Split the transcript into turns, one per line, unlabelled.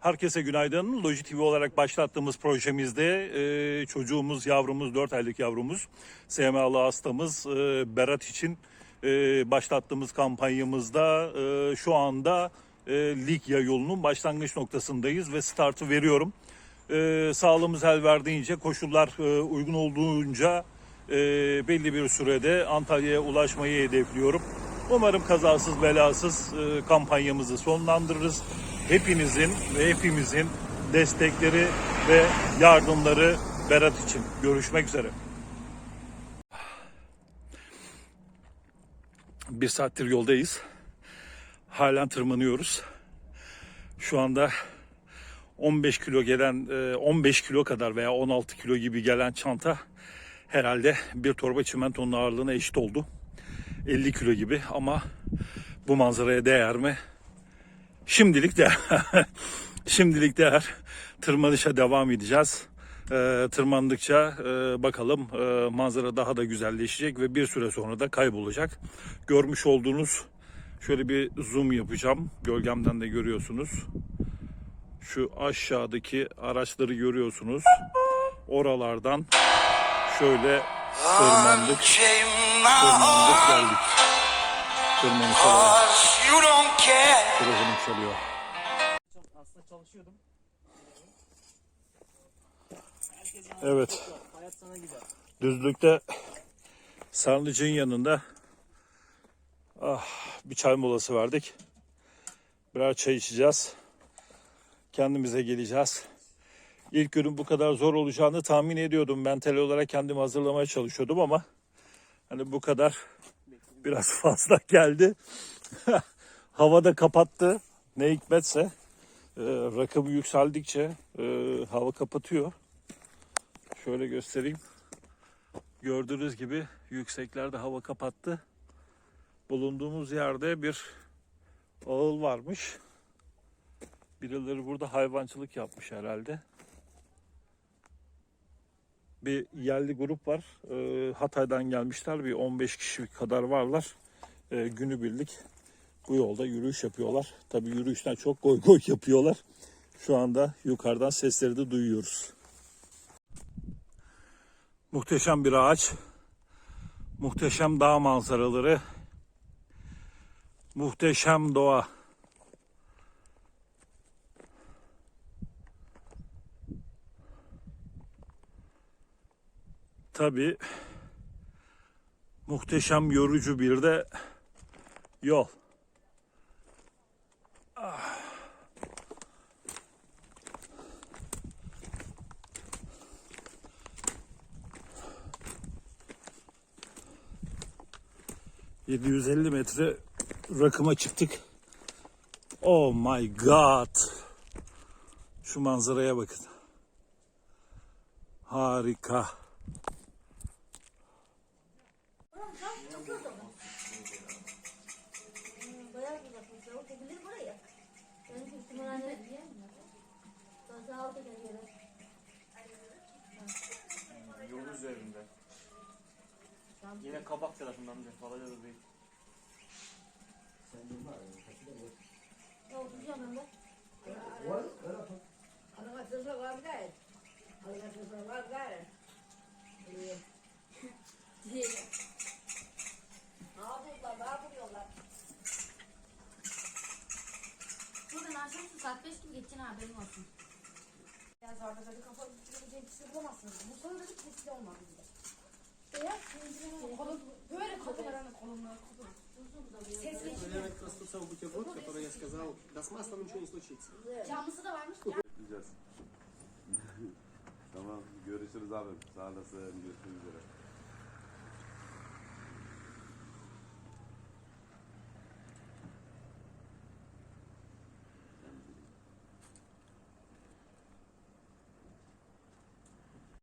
Herkese günaydın. Loji TV olarak başlattığımız projemizde e, çocuğumuz, yavrumuz, 4 aylık yavrumuz, SMA'lı hastamız e, Berat için e, başlattığımız kampanyamızda e, şu anda e, Likya yolunun başlangıç noktasındayız ve startı veriyorum. E, sağlığımız el verdiğince, koşullar e, uygun olduğunca e, belli bir sürede Antalya'ya ulaşmayı hedefliyorum. Umarım kazasız belasız e, kampanyamızı sonlandırırız. Hepinizin ve hepimizin destekleri ve yardımları Berat için. Görüşmek üzere. Bir saattir yoldayız. Halen tırmanıyoruz. Şu anda 15 kilo gelen, e, 15 kilo kadar veya 16 kilo gibi gelen çanta herhalde bir torba çimentonun ağırlığına eşit oldu. 50 kilo gibi ama bu manzaraya değer mi? Şimdilik değer. Şimdilik değer. Tırmanışa devam edeceğiz. Ee, tırmandıkça e, bakalım e, manzara daha da güzelleşecek ve bir süre sonra da kaybolacak. Görmüş olduğunuz şöyle bir zoom yapacağım. Gölgemden de görüyorsunuz. Şu aşağıdaki araçları görüyorsunuz. Oralardan şöyle tırmandık. Tırmandık geldik.
Don't care.
Telefonum çalıyor.
Aslında çalışıyordum.
Evet.
Hayat sana gider.
Düzlükte Sarnıcı'nın yanında ah, bir çay molası verdik. Birer çay içeceğiz. Kendimize geleceğiz. İlk günün bu kadar zor olacağını tahmin ediyordum. Mental olarak kendimi hazırlamaya çalışıyordum ama hani bu kadar biraz fazla geldi. Havada kapattı. Ne hikmetse e, rakımı yükseldikçe e, hava kapatıyor. Şöyle göstereyim. Gördüğünüz gibi yükseklerde hava kapattı. Bulunduğumuz yerde bir ağıl varmış. Birileri burada hayvancılık yapmış herhalde. Bir yerli grup var. Ee, Hatay'dan gelmişler. Bir 15 kişi kadar varlar. Ee, günübirlik bu yolda yürüyüş yapıyorlar. Tabii yürüyüşten çok goy goy yapıyorlar. Şu anda yukarıdan sesleri de duyuyoruz. Muhteşem bir ağaç. Muhteşem dağ manzaraları. Muhteşem doğa. Tabii muhteşem yorucu bir de yol. Ah. 750 metre rakıma çıktık. Oh my god. Şu manzaraya bakın. Harika.
Yine kabak tarafından bir falaca da değil.
Ya oturacağım ben de.
Arkadaşlar var gayet. Arkadaşlar var gayet. Ne yapıyorlar? Ne yapıyorlar?
Bugün akşam şu saat 5 gibi geçeceksin haberin olsun.
Ya böyle kafa kişi bulamazsınız. Bu sana dedik kesin olmaz bizde. İşte ya, kolun, böyle kafalarını kolunları kolun. Ses geçiyor.
Наверное, как раз тот самый бутерброд, который я сказал, да с маслом ничего не случится.
Camlısı da varmış ya.
Gideceğiz. tamam görüşürüz abi. Sağ olasın. Görüşmek üzere.